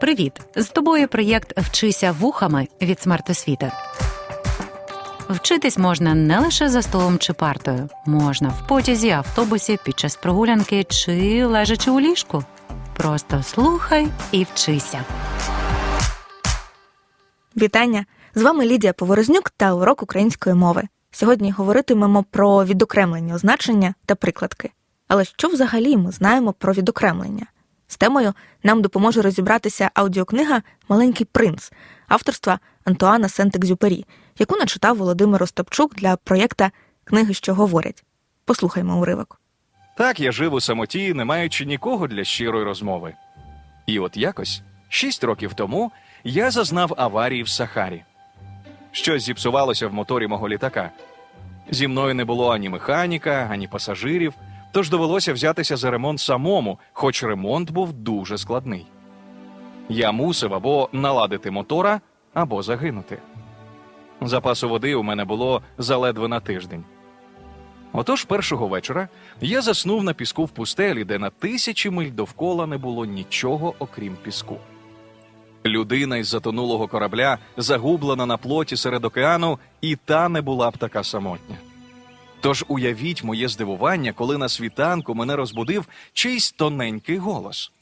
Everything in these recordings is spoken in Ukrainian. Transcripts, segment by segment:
Привіт! З тобою проєкт Вчися вухами від смертосвіти. Вчитись можна не лише за столом чи партою, можна в потязі, автобусі, під час прогулянки чи лежачи у ліжку. Просто слухай і вчися. Вітання! З вами Лідія Поворознюк та урок української мови. Сьогодні говоритимемо про відокремлені означення та прикладки. Але що взагалі ми знаємо про відокремлення? З темою нам допоможе розібратися аудіокнига Маленький принц авторства Антуана Сент-Екзюпері, яку начитав Володимир Остапчук для проєкта Книги, що говорять. Послухаймо уривок. Так я жив у самоті, не маючи нікого для щирої розмови. І от якось, шість років тому, я зазнав аварії в Сахарі. Щось зіпсувалося в моторі мого літака. Зі мною не було ані механіка, ані пасажирів, тож довелося взятися за ремонт самому, хоч ремонт був дуже складний. Я мусив або наладити мотора, або загинути. Запасу води у мене було заледве на тиждень. Отож, першого вечора я заснув на піску в пустелі, де на тисячі миль довкола не було нічого окрім піску. Людина із затонулого корабля загублена на плоті серед океану, і та не була б така самотня. Тож уявіть моє здивування, коли на світанку мене розбудив чийсь тоненький голос.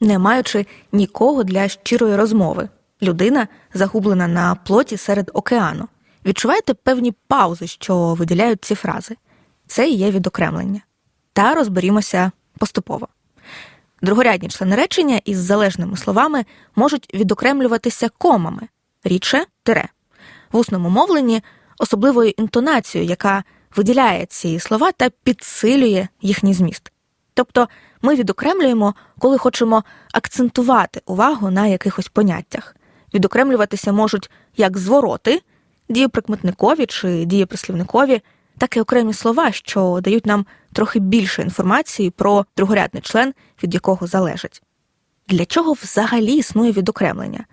не маючи нікого для щирої розмови. Людина загублена на плоті серед океану. Відчуваєте певні паузи, що виділяють ці фрази. Це і є відокремлення. Та розберімося поступово. Другорядні члени речення із залежними словами можуть відокремлюватися комами рідше тире. В усному мовленні особливою інтонацією, яка виділяє ці слова та підсилює їхній зміст. Тобто ми відокремлюємо, коли хочемо акцентувати увагу на якихось поняттях. Відокремлюватися можуть як звороти, дієприкметникові чи дієприслівникові, так і окремі слова, що дають нам трохи більше інформації про другорядний член, від якого залежить. Для чого взагалі існує відокремлення?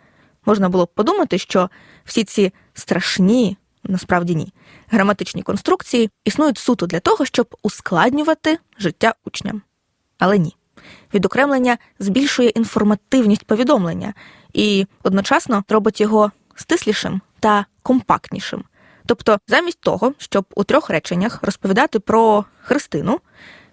Можна було б подумати, що всі ці страшні, насправді ні, граматичні конструкції існують суто для того, щоб ускладнювати життя учням. Але ні. Відокремлення збільшує інформативність повідомлення і одночасно робить його стислішим та компактнішим. Тобто, замість того, щоб у трьох реченнях розповідати про Христину,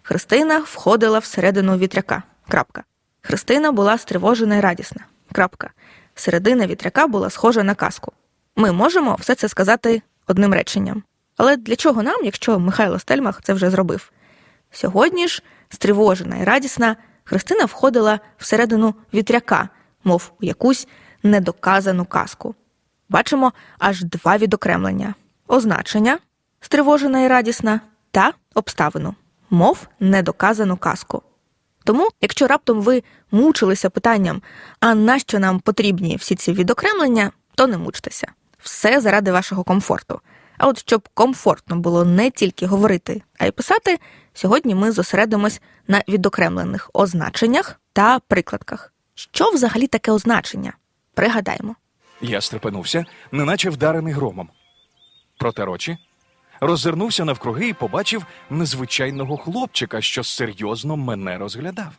Христина входила всередину вітряка. Крапка. Христина була стривожена і радісна. Крапка. Середина вітряка була схожа на казку. Ми можемо все це сказати одним реченням. Але для чого нам, якщо Михайло Стельмах це вже зробив? Сьогодні ж, стривожена і радісна, Христина входила всередину вітряка, мов у якусь недоказану казку. Бачимо аж два відокремлення: означення стривожена і радісна та обставину, мов недоказану казку. Тому, якщо раптом ви мучилися питанням, а нащо нам потрібні всі ці відокремлення, то не мучтеся. Все заради вашого комфорту. А от щоб комфортно було не тільки говорити, а й писати, сьогодні ми зосередимось на відокремлених означеннях та прикладках. Що взагалі таке означення? Пригадаємо. Я стрепенувся, неначе вдарений громом. Проте очі, роззирнувся навкруги і побачив незвичайного хлопчика, що серйозно мене розглядав.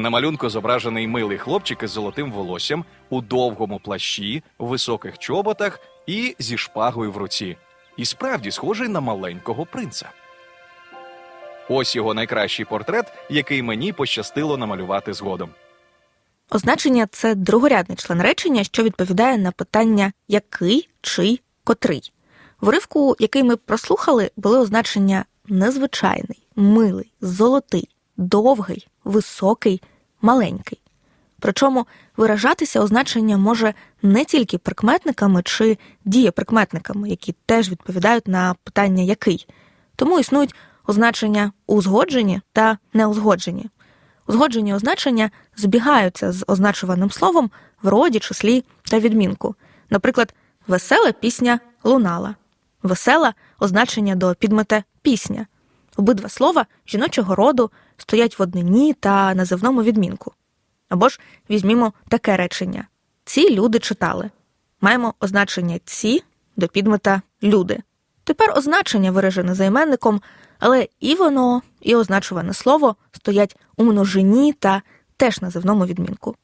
На малюнку зображений милий хлопчик із золотим волоссям у довгому плащі, високих чоботах і зі шпагою в руці. І справді схожий на маленького принца. Ось його найкращий портрет, який мені пощастило намалювати згодом. Означення це другорядний член речення, що відповідає на питання який, чий, котрий. В уривку, який ми прослухали, були означення незвичайний, милий, золотий, довгий, високий, маленький. Причому виражатися означення може не тільки прикметниками чи дієприкметниками, які теж відповідають на питання який. Тому існують означення узгоджені та неузгоджені. Узгоджені означення збігаються з означуваним словом в роді, числі та відмінку. Наприклад, весела пісня лунала. Весела означення до підмета пісня. Обидва слова жіночого роду стоять в однині та називному відмінку. Або ж візьмімо таке речення: ці люди читали. Маємо означення ці до підмета люди. Тепер означення виражене займенником, але і воно, і означуване слово стоять у множині та теж називному відмінку.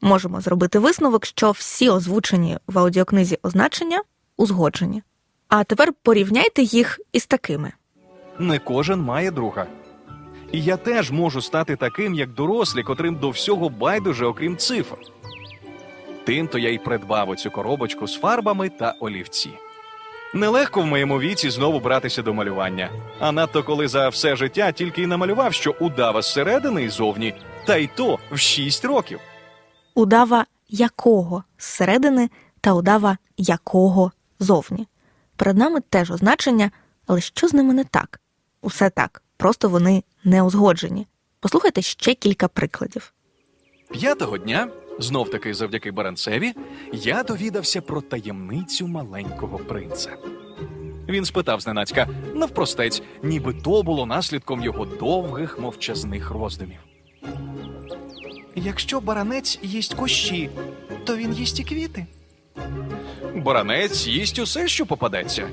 Можемо зробити висновок, що всі озвучені в аудіокнизі означення узгоджені. А тепер порівняйте їх із такими. Не кожен має друга. І я теж можу стати таким, як дорослі, котрим до всього байдуже, окрім цифр. Тим-то я й придбав оцю коробочку з фарбами та олівці. Нелегко в моєму віці знову братися до малювання, а надто коли за все життя тільки й намалював, що удава зсередини і зовні, та й то в шість років. Удава якого зсередини та удава якого зовні. Перед нами теж означення, але що з ними не так? Усе так, просто вони не узгоджені. Послухайте ще кілька прикладів. П'ятого дня, знов таки завдяки Баранцеві, я довідався про таємницю маленького принца. Він спитав зненацька, навпростець, ніби то було наслідком його довгих мовчазних роздумів. Якщо баранець їсть кущі, то він їсть і квіти. Баранець їсть усе, що попадеться.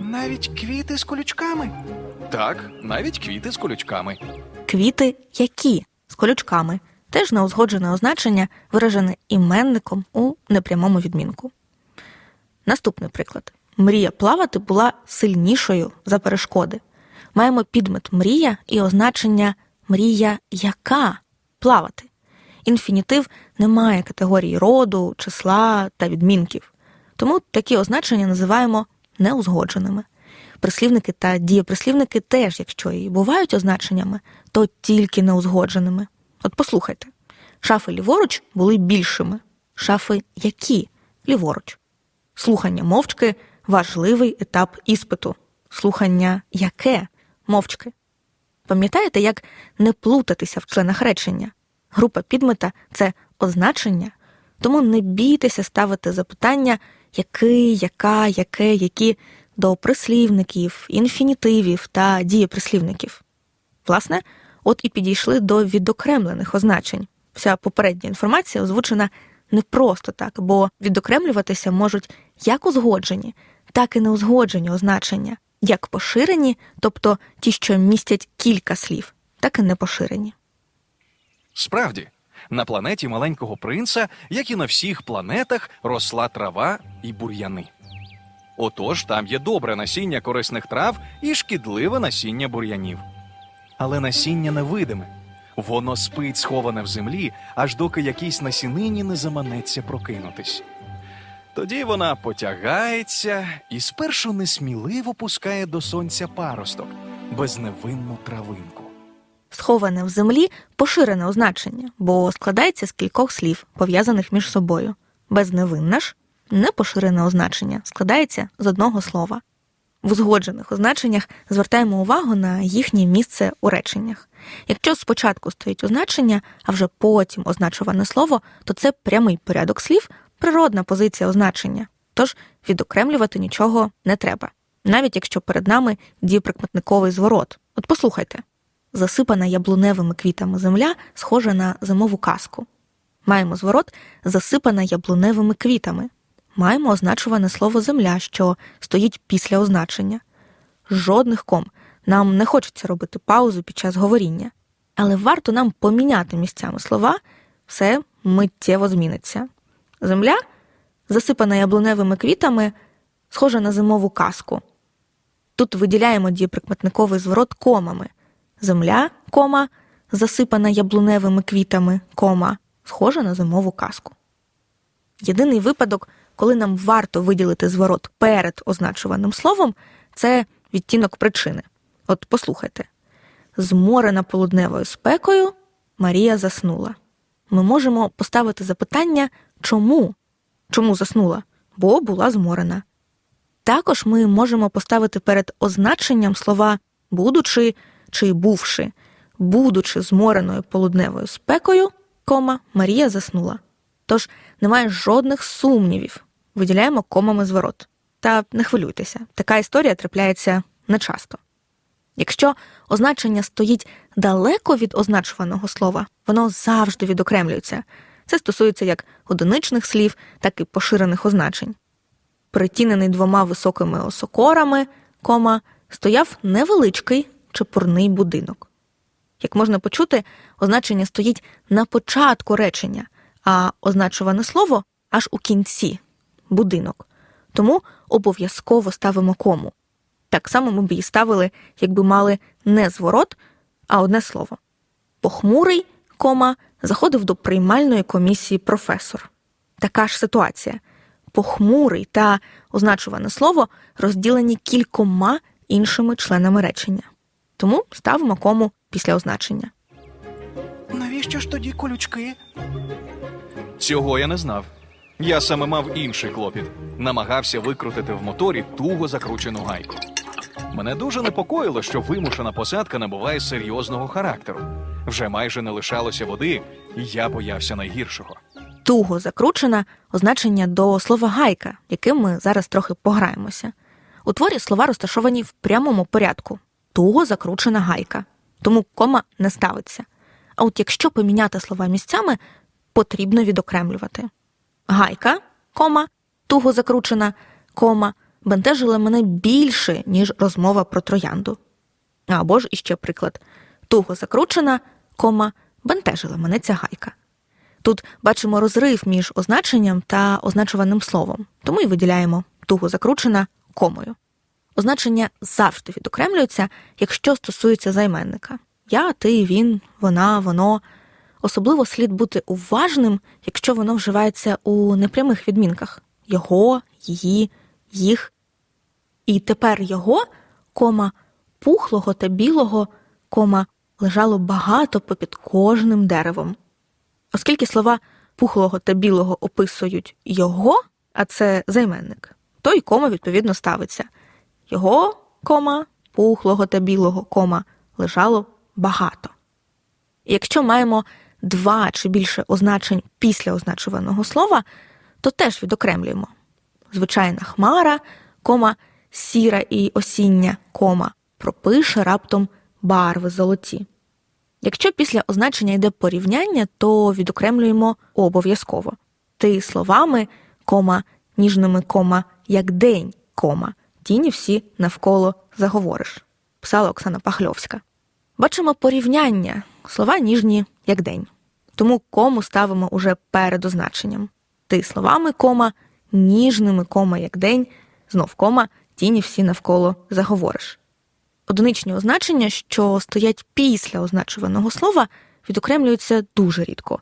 Навіть квіти з колючками. Так, навіть квіти з колючками. Квіти які з колючками теж неузгоджене означення, виражене іменником у непрямому відмінку. Наступний приклад: мрія плавати була сильнішою за перешкоди. Маємо підмет мрія і означення мрія яка плавати. Інфінітив не має категорії роду, числа та відмінків. Тому такі означення називаємо неузгодженими. Прислівники та дієприслівники теж, якщо і бувають означеннями, то тільки неузгодженими. От послухайте: шафи ліворуч були більшими. Шафи які ліворуч. Слухання мовчки важливий етап іспиту. Слухання яке мовчки. Пам'ятаєте, як не плутатися в членах речення? Група підмета це означення, тому не бійтеся ставити запитання який, яка, яке, які до прислівників, інфінітивів та дієприслівників. Власне, от і підійшли до відокремлених означень. Вся попередня інформація озвучена не просто так, бо відокремлюватися можуть як узгоджені, так і неузгоджені означення, як поширені, тобто ті, що містять кілька слів, так і непоширені. Справді, на планеті маленького принца, як і на всіх планетах, росла трава і бур'яни. Отож, там є добре насіння корисних трав і шкідливе насіння бур'янів. Але насіння невидиме. Воно спить, сховане в землі, аж доки якійсь насінині не заманеться прокинутись. Тоді вона потягається і спершу несміливо пускає до сонця паросток, безневинну травинку. Сховане в землі поширене означення, бо складається з кількох слів, пов'язаних між собою. Безневинна ж непоширене означення складається з одного слова. В узгоджених означеннях звертаємо увагу на їхнє місце у реченнях. Якщо спочатку стоїть означення, а вже потім означуване слово, то це прямий порядок слів, природна позиція означення. Тож відокремлювати нічого не треба, навіть якщо перед нами дієприкметниковий зворот. От послухайте. Засипана яблуневими квітами земля схожа на зимову казку. Маємо зворот засипана яблуневими квітами. Маємо означуване слово земля, що стоїть після означення. Жодних ком. Нам не хочеться робити паузу під час говоріння. Але варто нам поміняти місцями слова, все миттєво зміниться. Земля, засипана яблуневими квітами, схожа на зимову казку. Тут виділяємо дієприкметниковий зворот комами. Земля, кома, засипана яблуневими квітами, кома, схожа на зимову казку. Єдиний випадок, коли нам варто виділити зворот перед означуваним словом, це відтінок причини. От послухайте: зморена полудневою спекою Марія заснула. Ми можемо поставити запитання, чому? Чому заснула? Бо була зморена. Також ми можемо поставити перед означенням слова будучи чи бувши, будучи змореною полудневою спекою, кома, Марія заснула. Тож немає жодних сумнівів. Виділяємо комами зворот. Та не хвилюйтеся, така історія трапляється нечасто. Якщо означення стоїть далеко від означуваного слова, воно завжди відокремлюється. Це стосується як одиничних слів, так і поширених означень. Притінений двома високими осокорами, кома, стояв невеличкий чепурний будинок. Як можна почути, означення стоїть на початку речення, а означуване слово аж у кінці будинок. Тому обов'язково ставимо кому. Так само ми б її ставили, якби мали не зворот, а одне слово. Похмурий, кома, заходив до приймальної комісії професор. Така ж ситуація. Похмурий та означуване слово розділені кількома іншими членами речення. Тому ставимо кому після означення. Навіщо ж тоді колючки? Цього я не знав. Я саме мав інший клопіт. Намагався викрутити в моторі туго закручену гайку. Мене дуже непокоїло, що вимушена посадка набуває серйозного характеру. Вже майже не лишалося води, і я боявся найгіршого. Туго закручена означення до слова гайка, яким ми зараз трохи пограємося. У творі слова розташовані в прямому порядку. Туго закручена гайка. Тому кома не ставиться. А от якщо поміняти слова місцями, потрібно відокремлювати. Гайка, кома, туго закручена, кома, бентежила мене більше, ніж розмова про троянду. Або ж іще приклад: туго закручена, кома, бентежила мене ця гайка. Тут бачимо розрив між означенням та означуваним словом, тому і виділяємо туго закручена комою. Означення завжди відокремлюються, якщо стосується займенника. Я, ти, він, вона, воно. Особливо слід бути уважним, якщо воно вживається у непрямих відмінках його, її, їх. І тепер його, кома, пухлого та білого, кома, лежало багато попід кожним деревом. Оскільки слова пухлого та білого описують його, а це займенник, то й кома відповідно ставиться. Його, кома, пухлого та білого, кома, лежало багато. І якщо маємо два чи більше означень після означуваного слова, то теж відокремлюємо. Звичайна хмара, кома, сіра і осіння, кома, пропише раптом барви золоті. Якщо після означення йде порівняння, то відокремлюємо обов'язково. Ти словами, кома, ніжними кома, як день, кома, тіні всі навколо заговориш. Писала Оксана Пахльовська. Бачимо порівняння, слова ніжні, як день. Тому кому ставимо уже перед означенням. Ти словами кома, ніжними кома, як день, знов кома, тіні всі навколо заговориш. Одиничні означення, що стоять після означуваного слова, відокремлюються дуже рідко.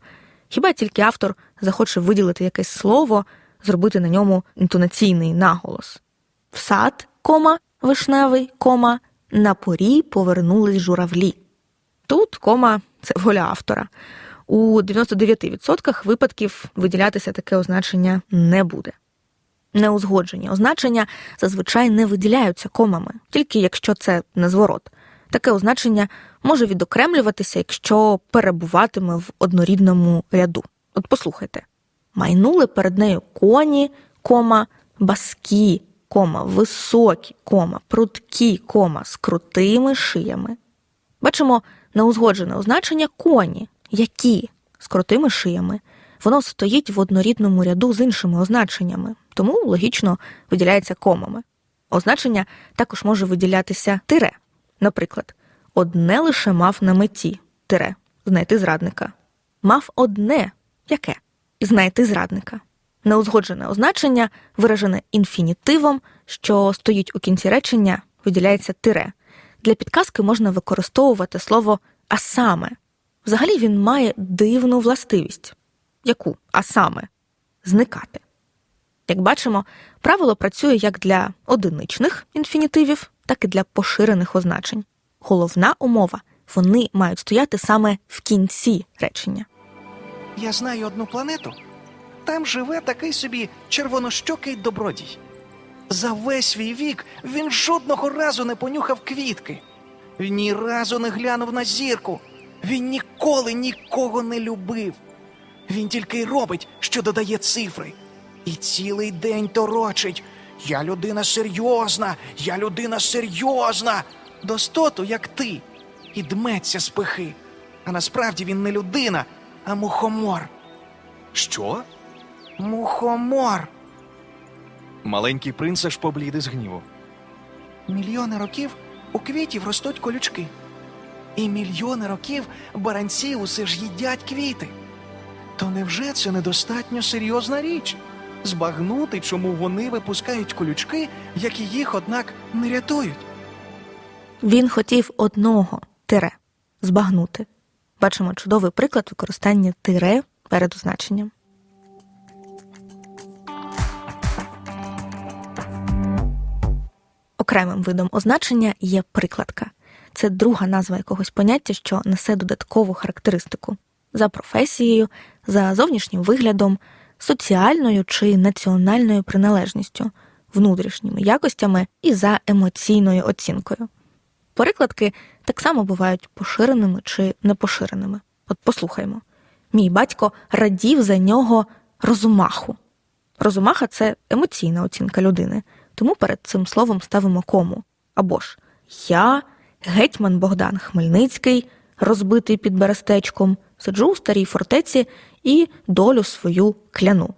Хіба тільки автор захоче виділити якесь слово, зробити на ньому інтонаційний наголос. В сад, кома, вишневий, кома, на порі повернулись журавлі. Тут кома це воля автора. У 99% випадків виділятися таке означення не буде. Неузгоджені означення зазвичай не виділяються комами, тільки якщо це не зворот. Таке означення може відокремлюватися, якщо перебуватиме в однорідному ряду. От послухайте: майнули перед нею коні, кома, баскі, кома, високі, кома, прудкі, кома, з крутими шиями. Бачимо неузгоджене означення коні, які з крутими шиями. Воно стоїть в однорідному ряду з іншими означеннями, тому логічно виділяється комами. Означення також може виділятися тире. Наприклад, одне лише мав на меті тире знайти зрадника. Мав одне яке? Знайти зрадника. Неузгоджене означення, виражене інфінітивом, що стоїть у кінці речення, виділяється тире. Для підказки можна використовувати слово а саме. Взагалі він має дивну властивість. Яку? А саме зникати. Як бачимо, правило працює як для одиничних інфінітивів, так і для поширених означень. Головна умова вони мають стояти саме в кінці речення. Я знаю одну планету. Там живе такий собі червонощокий добродій. За весь свій вік він жодного разу не понюхав квітки. Ні разу не глянув на зірку. Він ніколи нікого не любив. Він тільки й робить, що додає цифри. І цілий день торочить. Я людина серйозна, я людина серйозна. Достоту, як ти, і дметься з пихи. А насправді він не людина, а мухомор. Що? Мухомор. Маленький принц аж поблід із гніву. Мільйони років у квітів ростуть колючки. І мільйони років баранці усе ж їдять квіти. То невже це недостатньо серйозна річ? Збагнути, чому вони випускають колючки, які їх, однак, не рятують. Він хотів одного тире збагнути. Бачимо чудовий приклад використання тире перед означенням. Окремим видом означення є прикладка. Це друга назва якогось поняття, що несе додаткову характеристику за професією, за зовнішнім виглядом, соціальною чи національною приналежністю, внутрішніми якостями і за емоційною оцінкою. Перекладки так само бувають поширеними чи непоширеними. От послухаймо: мій батько радів за нього розумаху. Розумаха це емоційна оцінка людини, тому перед цим словом ставимо кому. Або ж я, гетьман Богдан Хмельницький, розбитий під берестечком, сиджу у старій фортеці і долю свою кляну.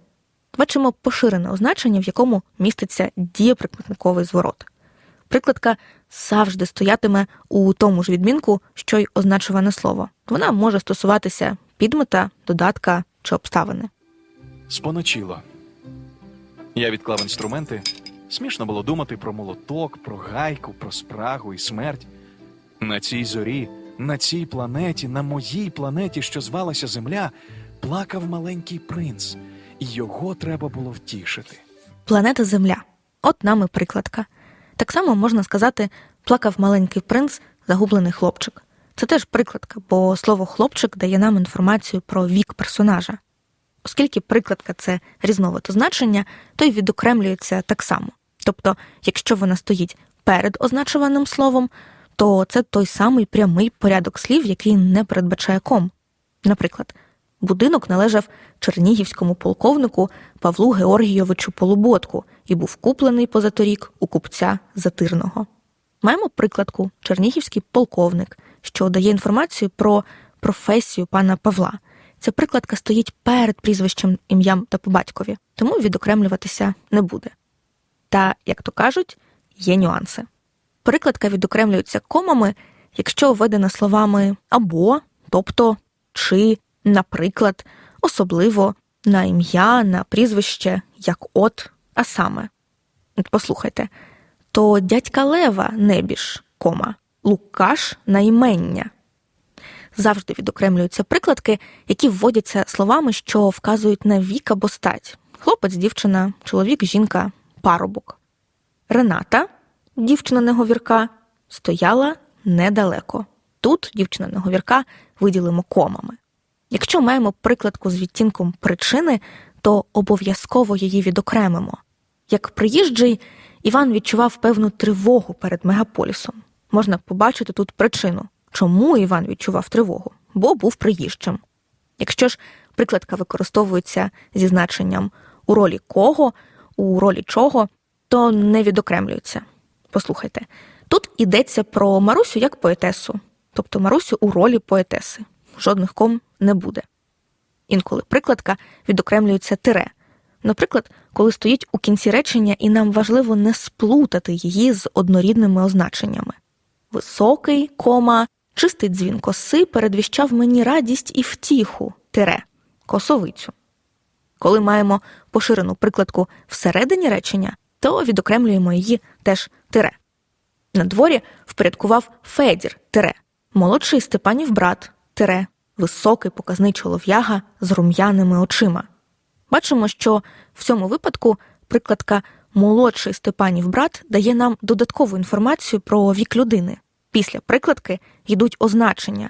Бачимо поширене означення, в якому міститься дієприкметниковий зворот. Прикладка завжди стоятиме у тому ж відмінку, що й означуване слово. Вона може стосуватися підмета, додатка чи обставини. Споночило. Я відклав інструменти. Смішно було думати про молоток, про гайку, про спрагу і смерть. На цій зорі, на цій планеті, на моїй планеті, що звалася Земля, плакав маленький принц, і його треба було втішити. Планета Земля. От нам і прикладка. Так само можна сказати, плакав маленький принц, загублений хлопчик. Це теж прикладка, бо слово хлопчик дає нам інформацію про вік персонажа. Оскільки прикладка це різновид означення, то й відокремлюється так само. Тобто, якщо вона стоїть перед означуваним словом, то це той самий прямий порядок слів, який не передбачає ком. Наприклад, будинок належав чернігівському полковнику Павлу Георгійовичу Полуботку і був куплений позаторік у купця Затирного. Маємо прикладку Чернігівський полковник, що дає інформацію про професію пана Павла. Ця прикладка стоїть перед прізвищем, ім'ям та по батькові, тому відокремлюватися не буде. Та, як то кажуть, є нюанси. Прикладка відокремлюється комами, якщо введена словами або, тобто, чи, наприклад, особливо на ім'я, на прізвище, як от, а саме. Послухайте, то дядька Лева небіж, кома, Лукаш на імення. Завжди відокремлюються прикладки, які вводяться словами, що вказують на вік або стать: хлопець, дівчина, чоловік, жінка, парубок. Рената, дівчина неговірка, стояла недалеко. Тут дівчина неговірка виділимо комами. Якщо маємо прикладку з відтінком причини, то обов'язково її відокремимо. Як приїжджий, Іван відчував певну тривогу перед мегаполісом. Можна побачити тут причину, чому Іван відчував тривогу, бо був приїжджим. Якщо ж прикладка використовується зі значенням у ролі кого, у ролі чого, то не відокремлюється. Послухайте, тут йдеться про Марусю як поетесу, тобто Марусю у ролі поетеси. Жодних ком не буде. Інколи прикладка відокремлюється тире. Наприклад, коли стоїть у кінці речення, і нам важливо не сплутати її з однорідними означеннями. Високий, кома, чистий дзвін коси передвіщав мені радість і втіху, тире, косовицю. Коли маємо поширену прикладку всередині речення, то відокремлюємо її теж тире. На дворі впорядкував Федір тире, молодший Степанів брат тире, високий показний чолов'яга з рум'яними очима. Бачимо, що в цьому випадку прикладка молодший Степанів брат дає нам додаткову інформацію про вік людини. Після прикладки йдуть означення.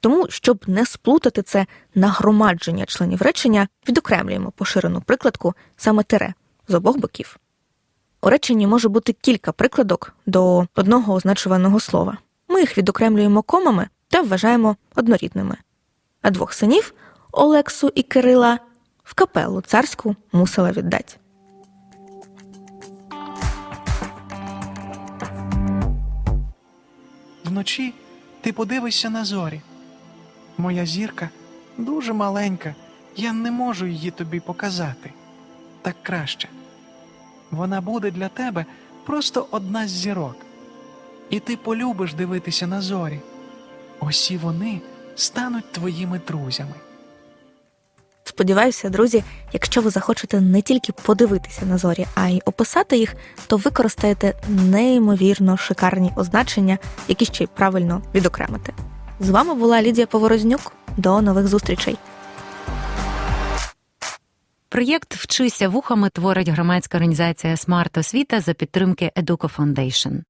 Тому, щоб не сплутати це нагромадження членів речення, відокремлюємо поширену прикладку саме тире з обох боків. У реченні може бути кілька прикладок до одного означуваного слова. Ми їх відокремлюємо комами та вважаємо однорідними. А двох синів Олексу і Кирила в капелу царську мусила віддать. Вночі ти подивишся на зорі. Моя зірка дуже маленька, я не можу її тобі показати. Так краще. Вона буде для тебе просто одна з зірок. І ти полюбиш дивитися на зорі. Усі вони стануть твоїми друзями. Сподіваюся, друзі, якщо ви захочете не тільки подивитися на зорі, а й описати їх, то використаєте неймовірно шикарні означення, які ще й правильно відокремите. З вами була Лідія Поворознюк. До нових зустрічей. Проєкт Вчися вухами творить громадська організація Смарт Освіта за підтримки Educo Foundation.